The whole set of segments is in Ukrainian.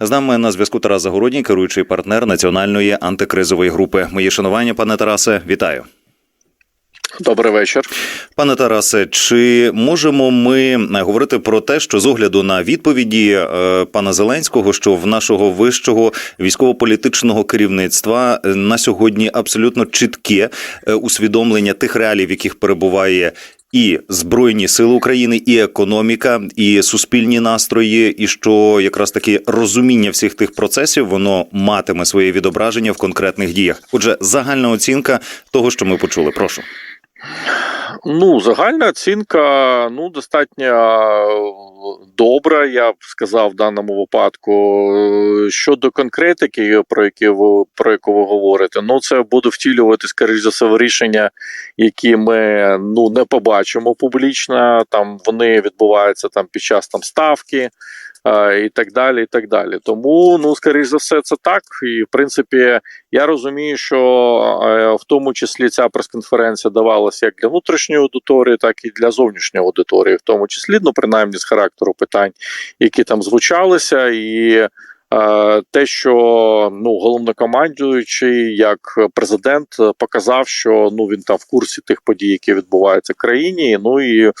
З нами на зв'язку Тарас Загородній, керуючий партнер національної антикризової групи. Мої шанування, пане Тарасе, вітаю. Добрий вечір. Пане Тарасе, чи можемо ми говорити про те, що з огляду на відповіді е, пана Зеленського, що в нашого вищого військово-політичного керівництва е, на сьогодні абсолютно чітке е, усвідомлення тих реалій, в яких перебуває і збройні сили України, і економіка, і суспільні настрої, і що якраз таки розуміння всіх тих процесів воно матиме своє відображення в конкретних діях. Отже, загальна оцінка того, що ми почули. Прошу. Ну, загальна оцінка ну достатньо добра, я б сказав в даному випадку. Щодо конкретики, про які ви про яку ви говорите, ну це буде втілювати скоріш за все рішення, які ми ну не побачимо публічно. Там вони відбуваються там під час там ставки. І так далі, і так далі. Тому, ну, скоріш за все, це так. І в принципі, я розумію, що е, в тому числі ця прес-конференція давалася як для внутрішньої аудиторії, так і для зовнішньої аудиторії, в тому числі, ну принаймні з характеру питань, які там звучалися, і те, що ну головнокомандуючий, як президент, показав, що ну він там в курсі тих подій, які відбуваються в країні. Ну і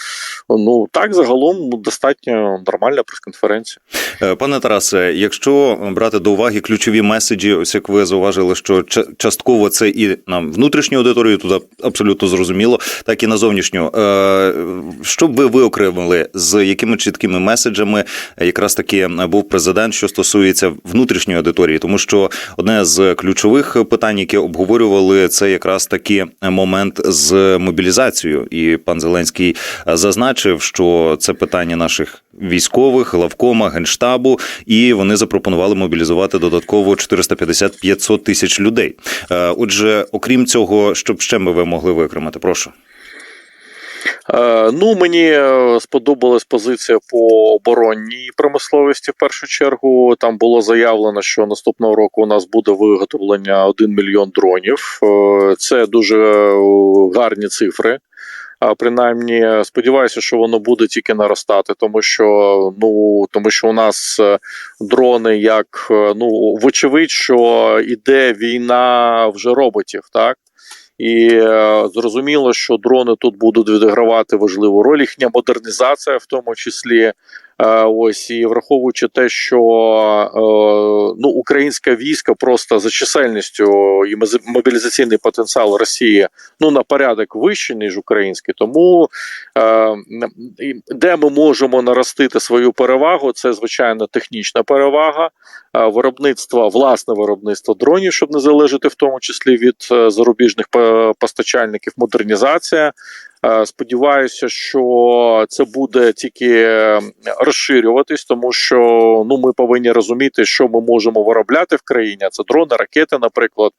ну так загалом достатньо нормальна прес-конференція. Е, Пане Тарасе, якщо брати до уваги ключові меседжі, ось як ви зауважили, що частково це і на внутрішню аудиторію, туди абсолютно зрозуміло, так і на зовнішню. Е, що б ви виокремили, з якими чіткими меседжами якраз таки був президент, що стосується внутрішньої аудиторії, тому що одне з ключових питань, які обговорювали, це якраз таки момент з мобілізацією, і пан Зеленський зазначив, що це питання наших військових, главкома, генштабу, і вони запропонували мобілізувати додатково 450-500 тисяч людей. Отже, окрім цього, що б ще ми ви могли викремати? Прошу. Е, ну, мені сподобалась позиція по оборонній промисловості. В першу чергу там було заявлено, що наступного року у нас буде виготовлення 1 мільйон дронів. Е, це дуже гарні цифри. А принаймні сподіваюся, що воно буде тільки наростати, тому що ну тому, що у нас дрони, як ну вочевидь, що іде війна вже роботів, так. І е, зрозуміло, що дрони тут будуть відігравати важливу роль. Їхня модернізація, в тому числі, ось і враховуючи те, що е, ну українська війська просто за чисельністю і мобілізаційний потенціал Росії ну на порядок вищий, ніж український. Тому де ми можемо наростити свою перевагу, це звичайно технічна перевага, виробництво, власне виробництво дронів, щоб не залежати в тому числі від зарубіжних постачальників, модернізація. Сподіваюся, що це буде тільки розширюватись, тому що ну ми повинні розуміти, що ми можемо виробляти в країні. Це дрони, ракети, наприклад,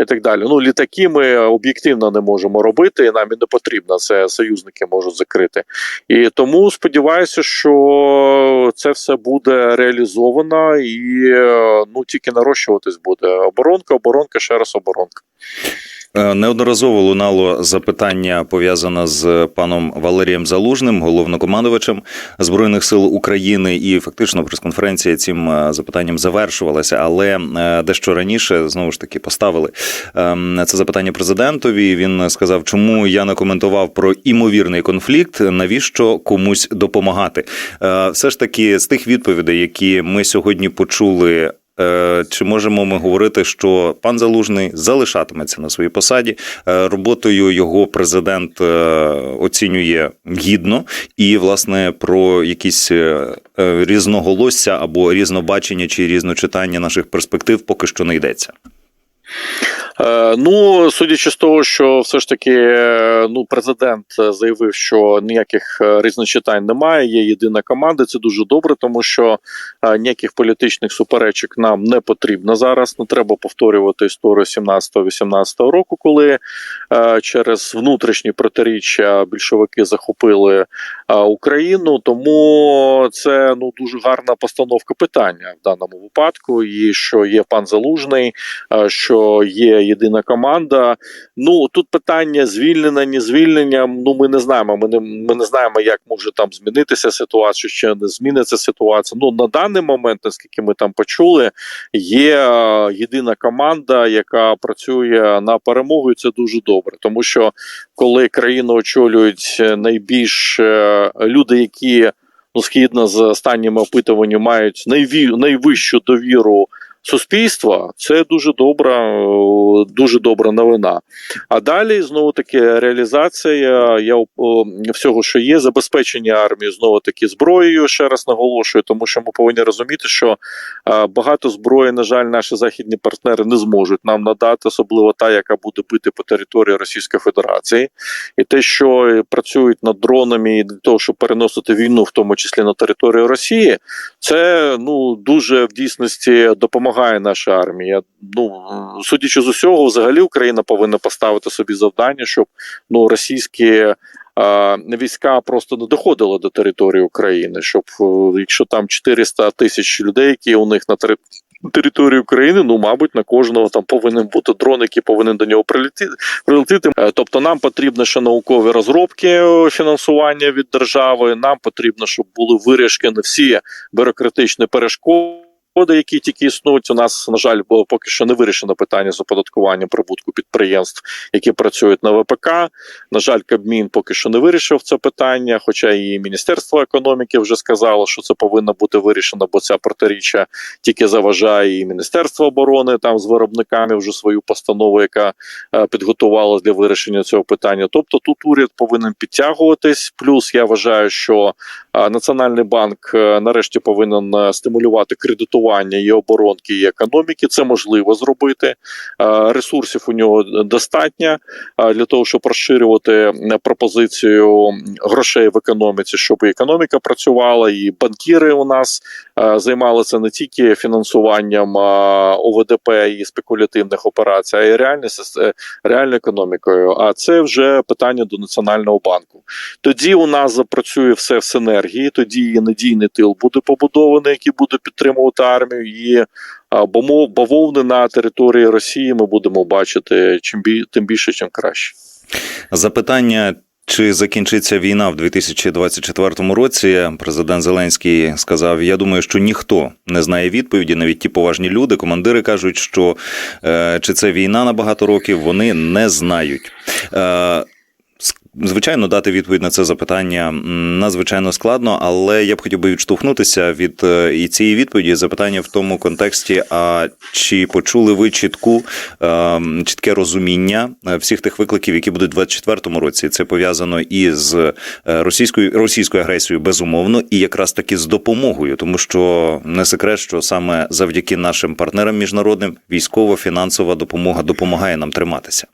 і так далі. Ну літаки ми об'єктивно не можемо робити, і нам і не потрібно. Це союзники можуть закрити. І тому сподіваюся, що це все буде реалізовано і ну тільки нарощуватись буде. Оборонка, оборонка, ще раз оборонка. Е, неодноразово лунало запитання пов'язане з паном Валерієм Залужним, головнокомандувачем збройних сил України, і фактично прес-конференція цим е, запитанням завершувалася. Але е, дещо раніше знову ж таки поставили ем, це запитання президентові. Він сказав, чому я не коментував про імовірний конфлікт, навіщо комусь допомагати. Все ж таки, з тих відповідей, які ми сьогодні почули чи можемо ми говорити, що пан Залужний залишатиметься на своїй посаді? Е, роботою його президент е, оцінює гідно, і власне про якісь різноголосся або різнобачення чи різночитання наших перспектив поки що не йдеться. Е, ну, судячи з того, що все ж таки ну, президент заявив, що ніяких е, різночитань немає. Є єдина команда. Це дуже добре, тому що е, ніяких політичних суперечок нам не потрібно зараз. Не треба повторювати історію 17-18 року, коли через внутрішні протиріччя більшовики захопили Україну. Тому це ну дуже гарна постановка питання в даному випадку. І що є пан Залужний, що є єдина команда. Ну тут питання звільнення, не звільнення. Ну ми не знаємо. Ми не ми не знаємо, як може там змінитися ситуація, чи не зміниться ситуація. Ну на даний момент, наскільки ми там почули, є е, єдина команда, яка працює на перемогу, і це дуже добре, тому що коли країну очолюють е, найбільш е, люди, які ну згідно з останніми опитуваннями мають найві, найвищу довіру суспільства, це дуже добра, е, дуже добра новина. А далі знову таки реалізація я всього, що є, забезпечення армії знову таки зброєю. Ще раз наголошую, тому що ми повинні розуміти, що е, багато зброї, на жаль, наші західні партнери не зможуть нам надати, особливо та, яка буде бити по території Російської Федерації, і те, що працюють над дронами для того, щоб переносити війну, в тому числі на територію Росії, це ну дуже в дійсності допомагає нашій армії. Я, Ну судячи з усього, взагалі Україна повинна поставити собі завдання, щоб ну російські. Війська просто не доходили до території України, щоб е, якщо там 400 тисяч людей, які у них на території України, ну мабуть, на кожного там повинен бути дрон, який повинен до нього прилетіти. Е, Тобто, нам потрібно ще наукові розробки е, фінансування від держави. Нам потрібно, щоб були вирішені всі бюрократичні перешкоди. Які тільки існують, у нас на жаль, поки що не вирішено питання з оподаткуванням прибутку підприємств, які працюють на ВПК. На жаль, Кабмін поки що не вирішив це питання. Хоча і Міністерство економіки вже сказало, що це повинно бути вирішено, бо ця протиріччя тільки заважає і Міністерство оборони там з виробниками вже свою постанову, яка е, підготувала для вирішення цього питання. Тобто тут уряд повинен підтягуватись. Плюс я вважаю, що е, Національний банк е, нарешті повинен стимулювати кредитування і оборонки і економіки. Це можливо зробити. Е, Ресурсів у нього достатньо е, для того, щоб розширювати е, пропозицію грошей в економіці, щоб і економіка працювала, і банкіри у нас займалися не тільки фінансуванням ОВДП і спекулятивних операцій, а й реальною економікою. А це вже питання до національного банку. Тоді у нас запрацює все в синергії. Тоді і надійний тил буде побудований, який буде підтримувати армію. Бомо- бавовни на території Росії ми будемо бачити чим бі, тим більше, чим краще. Запитання. Чи закінчиться війна в 2024 році? Президент Зеленський сказав: Я думаю, що ніхто не знає відповіді. Навіть ті поважні люди, командири кажуть, що е, чи це війна на багато років, вони не знають. Е, Звичайно, дати відповідь на це запитання надзвичайно складно, але я б хотів би відштовхнутися від е, і цієї відповіді запитання в тому контексті: а чи почули ви чітку е, чітке розуміння е, всіх тих викликів, які будуть у 2024 році? Це пов'язано і з е, російською російською агресією, безумовно, і якраз таки з допомогою, тому що не секрет, що саме завдяки нашим партнерам міжнародним військово-фінансова допомога допомагає нам триматися.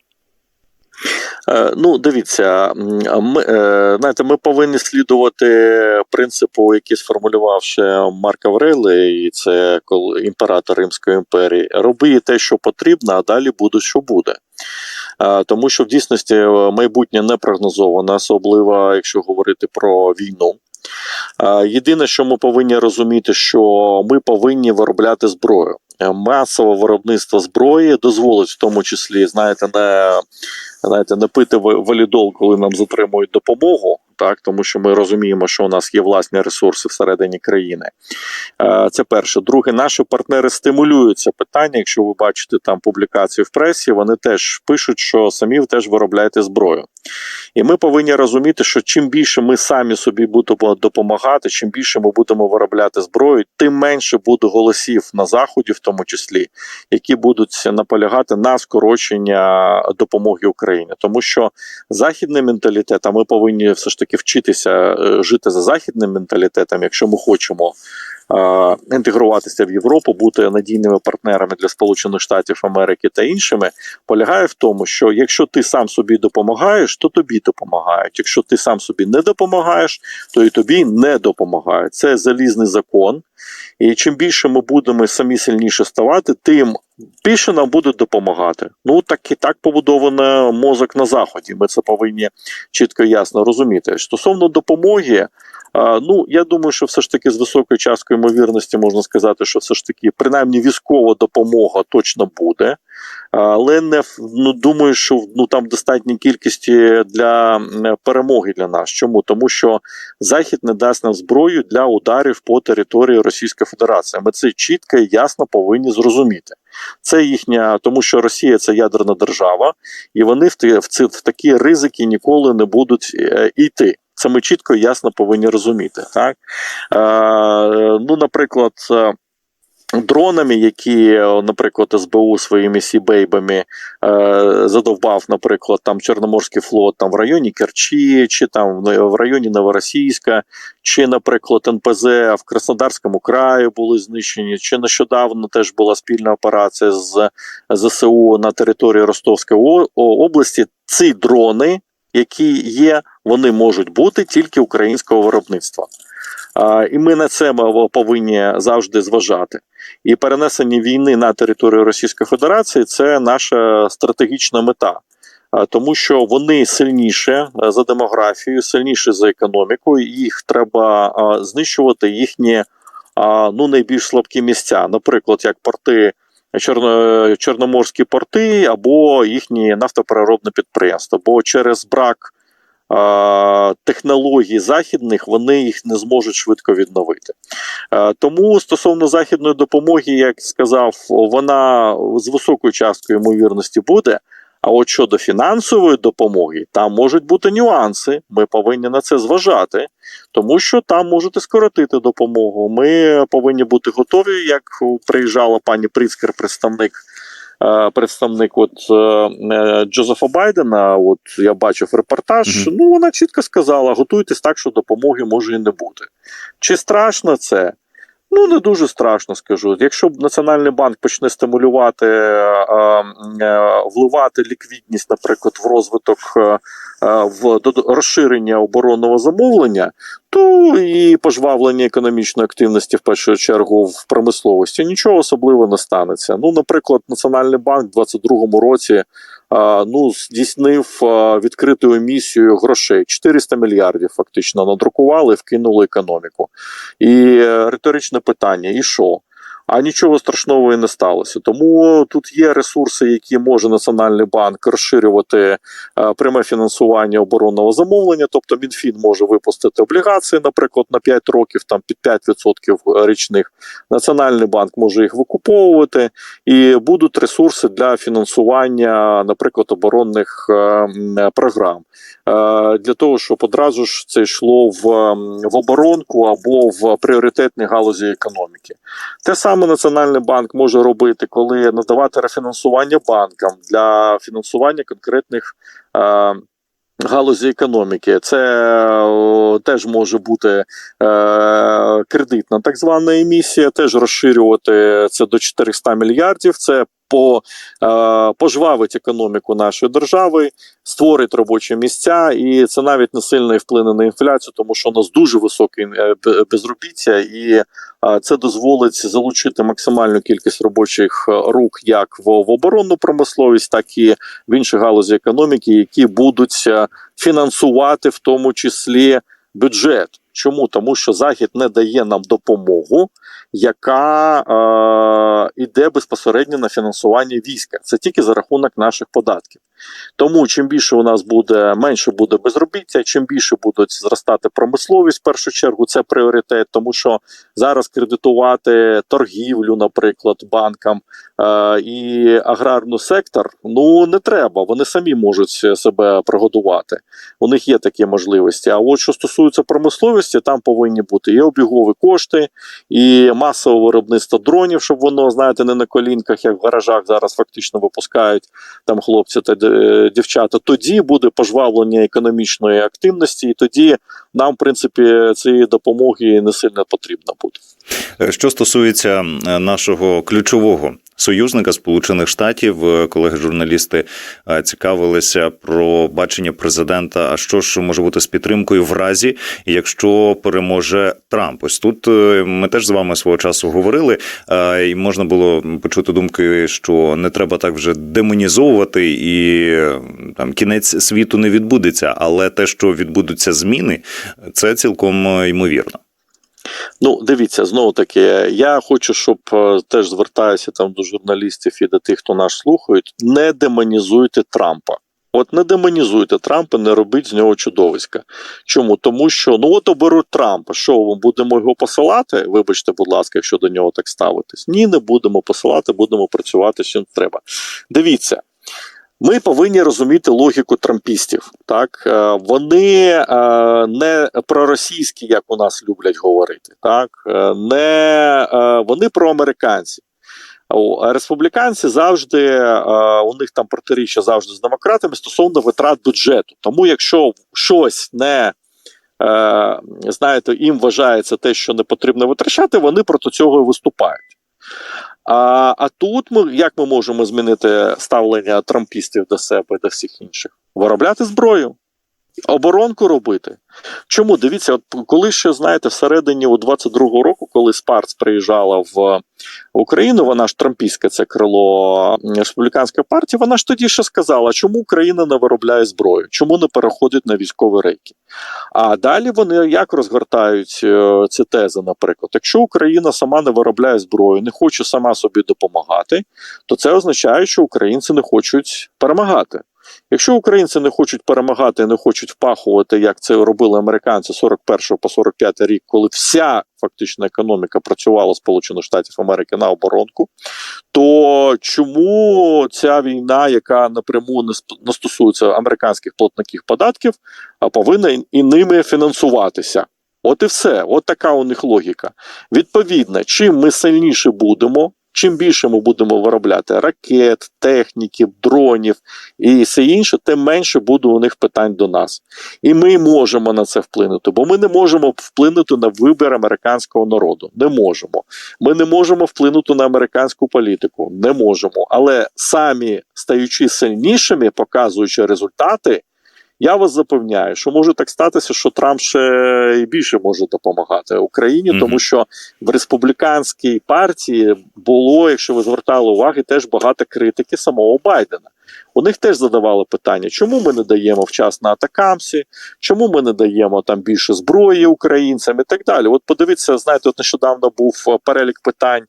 Е, Ну, дивіться, ми, е, знаєте, ми повинні слідувати принципу, який сформулював ще Марк Аврелий, і це кол- імператор Римської імперії. Роби те, що потрібно, а далі буде, що буде. Е, Тому що в дійсності майбутнє не прогнозоване, особливо якщо говорити про війну. Єдине, що ми повинні розуміти, що ми повинні виробляти зброю. Масове виробництво зброї дозволить в тому числі, знаєте, не знаєте, не пити ва- валідол, коли нам затримують допомогу, так тому що ми розуміємо, що у нас є власні ресурси всередині країни. Е, Це перше. Друге, наші партнери стимулюють це питання. Якщо ви бачите там публікації в пресі, вони теж пишуть, що самі теж виробляєте зброю. І ми повинні розуміти, що чим більше ми самі собі будемо допомагати, чим більше ми будемо виробляти зброю, тим менше буде голосів на заході, в тому числі, які будуть наполягати на скорочення допомоги Україні, тому що західний менталітет, а ми повинні все ж таки вчитися е, жити за західним менталітетом, якщо ми хочемо. Е, Інтегруватися в Європу, бути надійними партнерами для Сполучених Штатів Америки та іншими, полягає в тому, що якщо ти сам собі допомагаєш, то тобі допомагають. Якщо ти сам собі не допомагаєш, то і тобі не допомагають. Це залізний закон. І чим більше ми будемо самі сильніше ставати, тим більше нам будуть допомагати. Ну так і так побудовано мозок на заході. Ми це повинні чітко і ясно розуміти. Стосовно допомоги, Ну, я думаю, що все ж таки з високою часткою ймовірності можна сказати, що все ж таки, принаймні, військова допомога точно буде. Але не ну, думаю, що ну там достатньої кількості для перемоги для нас. Чому? Тому що Захід не дасть нам зброю для ударів по території Російської Федерації. Ми це чітко і ясно повинні зрозуміти. Це їхня, тому що Росія це ядерна держава, і вони в, ці, в такі ризики ніколи не будуть е, йти. Це ми чітко і ясно повинні розуміти. Так? Е, ну, наприклад, е, дронами, які, наприклад, СБУ своїми сібейбами е, задовбав, наприклад, там Чорноморський флот там в районі Керчі, чи там в районі Новоросійська, чи, наприклад, НПЗ в Краснодарському краї були знищені, чи нещодавно теж була спільна операція з ЗСУ на території Ростовської області. Ці дрони, які є, вони можуть бути тільки українського виробництва. І ми на це повинні завжди зважати. І перенесення війни на територію Російської Федерації це наша стратегічна мета. Тому що вони сильніше за демографією, сильніше за економікою. Їх треба знищувати їхні ну, найбільш слабкі місця, наприклад, як порти. Чорно, Чорноморські порти або їхні нафтопереробне підприємства. Бо через брак технологій західних вони їх не зможуть швидко відновити. Е, тому стосовно західної допомоги, як сказав, вона з високою часткою ймовірності буде. А от щодо фінансової допомоги, там можуть бути нюанси. Ми повинні на це зважати, тому що там можете скоротити допомогу. Ми повинні бути готові, як приїжджала пані Прицкер, представник. Е, Представник от е, е, Джозефа Байдена, от я бачив репортаж. Мгм. Ну вона чітко сказала: готуйтесь так, що допомоги може і не бути. Чи страшно це? Ну, не дуже страшно скажу. Якщо б Національний банк почне стимулювати, е, е, вливати ліквідність, наприклад, в розвиток е, е, в дод- розширення оборонного замовлення, то і пожвавлення економічної активності в першу чергу в промисловості нічого особливого не станеться. Ну, наприклад, Національний банк у 2022 році е, ну, здійснив відкритою емісію грошей 400 мільярдів фактично надрукували, вкинули економіку. І е, риторичне питання: і що? А нічого страшного і не сталося. Тому тут є ресурси, які може Національний банк розширювати е, пряме фінансування оборонного замовлення. Тобто Мінфін може випустити облігації, наприклад, на 5 років, там під 5% річних. Національний банк може їх викуповувати, і будуть ресурси для фінансування, наприклад, оборонних е, програм. Е, Для того, щоб одразу ж це йшло в, оборонку або в пріоритетні галузі економіки. Те саме Національний банк може робити, коли надавати рефінансування банкам для фінансування конкретних. Е, Галузі економіки, це е, теж може бути е, кредитна так звана емісія, теж розширювати це до 400 мільярдів. Це по, е, пожвавить економіку нашої держави, створить робочі місця, і це навіть не сильно вплине на інфляцію, тому що у нас дуже високе безробіття, і е, це дозволить залучити максимальну кількість робочих е, рук як в, оборонну промисловість, так і в інші галузі економіки, які будуть фінансувати в тому числі бюджет. Чому? Тому що Захід не дає нам допомогу, яка е, йде безпосередньо на фінансування війська. Це тільки за рахунок наших податків. Тому чим більше у нас буде, менше буде безробіття, чим більше будуть зростати промисловість, в першу чергу це пріоритет, тому що зараз кредитувати торгівлю, наприклад, банкам е, і аграрний сектор, ну не треба. Вони самі можуть себе прогодувати. У них є такі можливості. А от що стосується промисловості, там повинні бути і обігові кошти, і масове виробництво дронів, щоб воно, знаєте, не на колінках, як в гаражах зараз фактично випускають там хлопці та дівчата. Тоді буде пожвавлення економічної активності, і тоді нам, в принципі, цієї допомоги не сильно потрібно буде. Е, Що стосується е, нашого ключового союзника Сполучених Штатів. Е, Колеги-журналісти е, цікавилися про бачення президента. А що ж може бути з підтримкою в разі, якщо переможе Трамп? Ось тут е, ми теж з вами свого часу говорили, і можна було почути думки, що не треба так вже демонізовувати, і там кінець світу не відбудеться. Але те, що відбудуться зміни, це цілком ймовірно. Ну, дивіться, знову таки, я хочу, щоб е, теж звертаюся там до журналістів і до тих, хто нас слухають, не демонізуйте Трампа. От не демонізуйте Трампа, не робіть з нього чудовиська. Чому? Тому що ну от оберуть Трампа. Що ми будемо його посилати? Вибачте, будь ласка, якщо до нього так ставитись. Ні, не будемо посилати, будемо працювати з чим треба. Дивіться. Ми повинні розуміти логіку трампістів. Так Е, вони е, не проросійські, як у нас люблять говорити, так Е, не вони проамериканці. Республіканці завжди у них там протиріччя завжди з демократами стосовно витрат бюджету. Тому якщо щось не знаєте, їм вважається те, що не потрібно витрачати, вони проти цього і виступають. А, а тут ми як ми можемо змінити ставлення трампістів до себе і до всіх інших? Виробляти зброю, оборонку робити. Чому дивіться, от коли ще знаєте, всередині у 22-го року, коли Спарц приїжджала в Україну, вона ж трампійське це крило республіканської партії. Вона ж тоді ще сказала, чому Україна не виробляє зброю, чому не переходить на військові рейки. А далі вони як розгортають е, ці тези, наприклад, якщо Україна сама не виробляє зброю, не хоче сама собі допомагати, то це означає, що українці не хочуть перемагати. Якщо українці не хочуть перемагати не хочуть впахувати, як це робили американці 41 по 45 рік, коли вся фактично економіка працювала Сполучених Штатів Америки на оборонку, то чому ця війна, яка напряму не стосується американських платників податків, повинна і ними фінансуватися? От і все, от така у них логіка. Відповідно, чим ми сильніше будемо, чим більше ми будемо виробляти ракет, техніки, дронів і все інше, тим менше буде у них питань до нас. І ми можемо на це вплинути, бо ми не можемо вплинути на вибір американського народу. Не можемо. Ми не можемо вплинути на американську політику. Не можемо. Але самі стаючи сильнішими, показуючи результати. Я вас запевняю, що може так статися, що Трамп ще і більше може допомагати Україні, Мгм. тому що в республіканській партії було, якщо ви звертали уваги, теж багато критики самого Байдена. У них теж задавали питання, чому ми не даємо вчасно атакамсі, чому ми не даємо там більше зброї українцям і так далі. От подивіться, знаєте, от нещодавно був е, перелік питань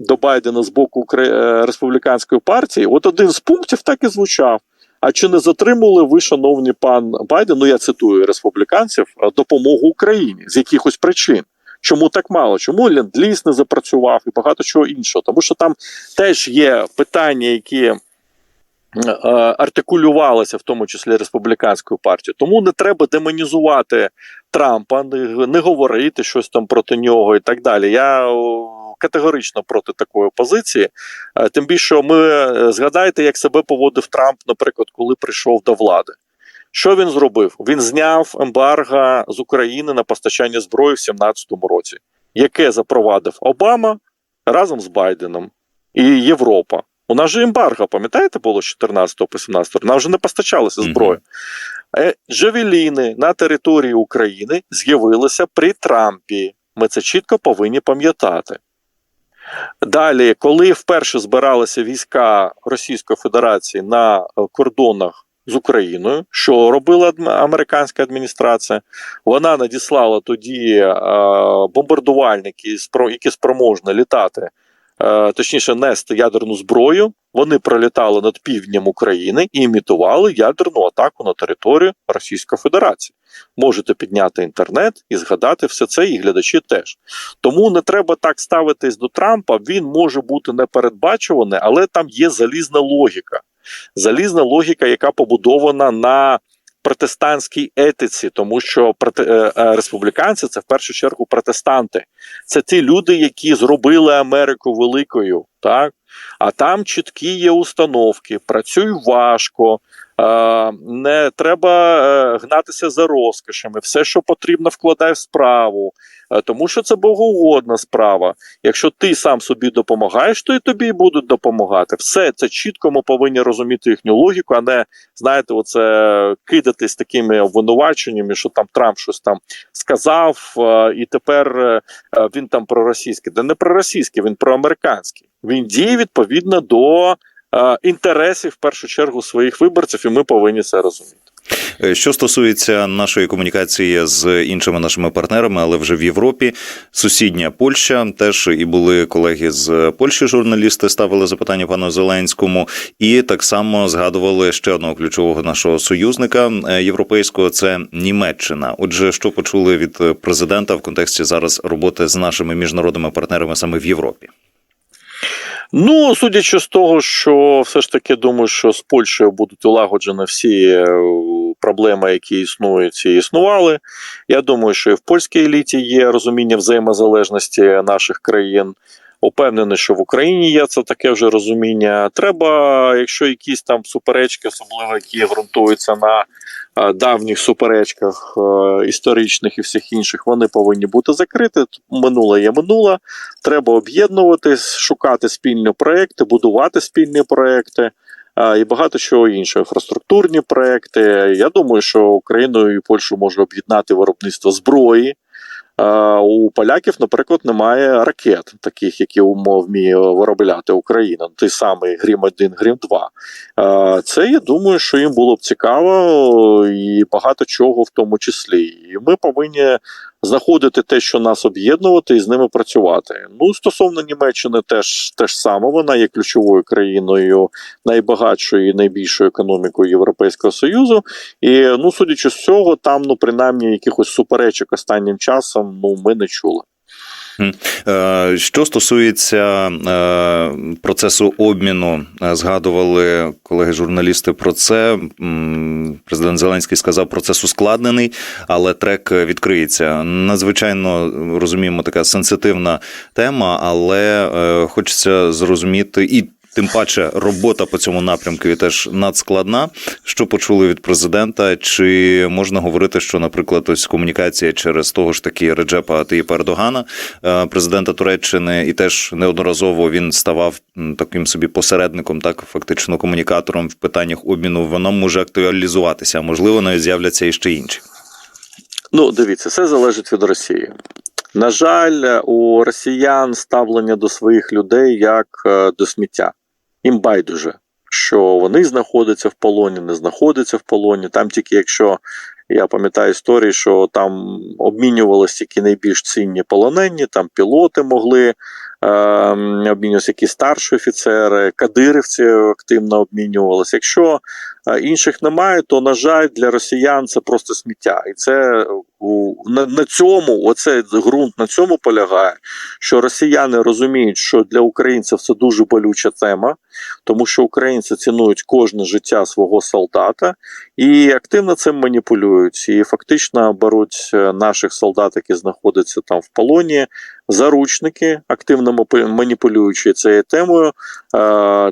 до Байдена з боку е, республіканської партії. От один з пунктів так і звучав. А чи не затримували ви, шановні пан Байден, ну я цитую республіканців, е, допомогу Україні з якихось причин? Чому так мало? Чому ленд-ліз не запрацював і багато чого іншого? Тому що там теж є питання, які е, артикулювалися, в тому числі республіканською партією. Тому не треба демонізувати Трампа, не, не говорити щось там проти нього і так далі. Я категорично проти такої позиції. Е, Тим більше, ми е, згадайте, як себе поводив Трамп, наприклад, коли прийшов до влади. Що він зробив? Він зняв ембарго з України на постачання зброї в 2017 році, яке запровадив Обама разом з Байденом і Європа. У нас же ембарго, пам'ятаєте, було з 14 по 17 Нам вже не постачалася зброя. Е, Джавеліни на території України з'явилися при Трампі. Ми це чітко повинні пам'ятати. Далі, коли вперше збиралися війська Російської Федерації на е, кордонах з Україною, що робила американська адміністрація, вона надіслала тоді е, бомбардувальники, які спроможні літати, точніше, нести ядерну зброю. Вони пролітали над півднем України і імітували ядерну атаку на територію Російської Федерації. Можете підняти інтернет і згадати все це, і глядачі теж. Тому не треба так ставитись до Трампа. Він може бути непередбачуваний, але там є залізна логіка. Залізна логіка, яка побудована на протестантській етиці, тому що е, е, республіканці це в першу чергу протестанти. Це ті люди, які зробили Америку великою, так А там чіткі є установки, працюй важко, не треба е, гнатися за розкошами, все, що потрібно, вкладай в справу, е, тому що це богоугодна справа. Якщо ти сам собі допомагаєш, то і тобі будуть допомагати. Все це чітко ми повинні розуміти їхню логіку, а не знаєте, оце кидатись такими обвинуваченнями, що там Трамп щось там сказав, е, і тепер він там проросійський. Да не проросійський, він проамериканський. Він діє відповідно до інтересів в першу чергу своїх виборців, і ми повинні це розуміти. Е, Що стосується нашої комунікації з іншими нашими партнерами, але вже в Європі, сусідня Польща теж і були колеги з Польщі, журналісти ставили запитання пану Зеленському, і так само згадували ще одного ключового нашого союзника е, європейського це Німеччина. Отже, що почули від президента в контексті зараз роботи з нашими міжнародними партнерами саме в Європі? Ну, судячи з того, що все ж таки думаю, що з Польщею будуть улагоджені всі е, проблеми, які існують і існували. Я думаю, що і в польській еліті є розуміння взаємозалежності наших країн. Упевнений, що в Україні є це таке вже розуміння. Треба, якщо якісь там суперечки, особливо які ґрунтуються на давніх суперечках е, історичних і всіх інших, вони повинні бути закриті. Минуле є минуле. Треба об'єднуватись, шукати спільні проекти, будувати спільні проекти. І багато чого іншого, інфраструктурні проекти. Я думаю, що Україну і Польщу може об'єднати виробництво зброї. У поляків, наприклад, немає ракет, таких, які умов вміє виробляти Україна. Той самий Грім 1 Грім 2 Це я думаю, що їм було б цікаво і багато чого в тому числі. І ми повинні знаходити те, що нас об'єднувати, і з ними працювати. Ну стосовно Німеччини, теж теж саме вона є ключовою країною найбагатшою і найбільшою економікою Європейського союзу. І ну, судячи з цього, там ну принаймні якихось суперечок останнім часом ну ми не чули. Е, Що стосується е, процесу обміну, е, згадували колеги-журналісти про це. Президент Зеленський сказав, процес ускладнений, але трек відкриється. Надзвичайно розуміємо, така сенситивна тема, але хочеться зрозуміти і. Тим паче робота по цьому напрямку теж надскладна. Що почули від президента? Чи можна говорити, що, наприклад, ось комунікація через того ж таки Реджепа Таїпа Ердогана, е, президента Туреччини, і теж неодноразово він ставав таким собі посередником, так фактично комунікатором в питаннях обміну. Воно може актуалізуватися. Можливо, навіть з'являться і ще інші. Ну, дивіться, все залежить від Росії. На жаль, у росіян ставлення до своїх людей як е, до сміття. Їм байдуже, що вони знаходяться в полоні, не знаходяться в полоні. Там тільки якщо я пам'ятаю історії, що там обмінювалися тільки найбільш цінні полонені, там пілоти могли е, обмінюватися якісь старші офіцери, кадирівці активно обмінювалися. Якщо е, інших немає, то на жаль, для росіян це просто сміття. І це на, на цьому, оцей ґрунт на цьому полягає, що росіяни розуміють, що для українців це дуже болюча тема, тому що українці цінують кожне життя свого солдата і активно цим маніпулюють. І фактично беруть е, наших солдат, які знаходяться там в полоні, заручники, активно маніпулюючи цією темою. Е,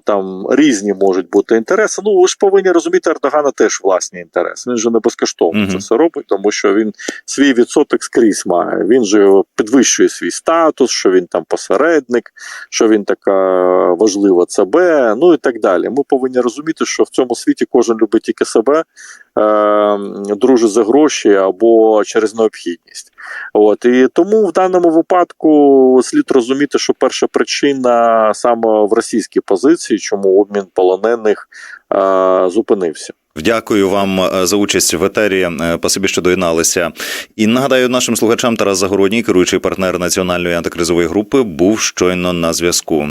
там різні можуть бути інтереси. Ну ви ж повинні розуміти, Ердогана теж власні інтереси. Він же не безкоштовно Мгм. це все робить, тому що він свій відсоток скрізь має. Він же підвищує свій статус, що він там посередник, що він така важлива ЦБ, ну і так далі. Ми повинні розуміти, що в цьому світі кожен любить тільки себе, е, дружить за гроші або через необхідність. От і тому в даному випадку слід розуміти, що перша причина саме в російській позиції, чому обмін полонених е, зупинився. Дякую вам е, за участь в етері. Е, Спасибі, що доєдналися. І нагадаю нашим слухачам Тарас Загородній, керуючий партнер національної антикризової групи, був щойно на зв'язку.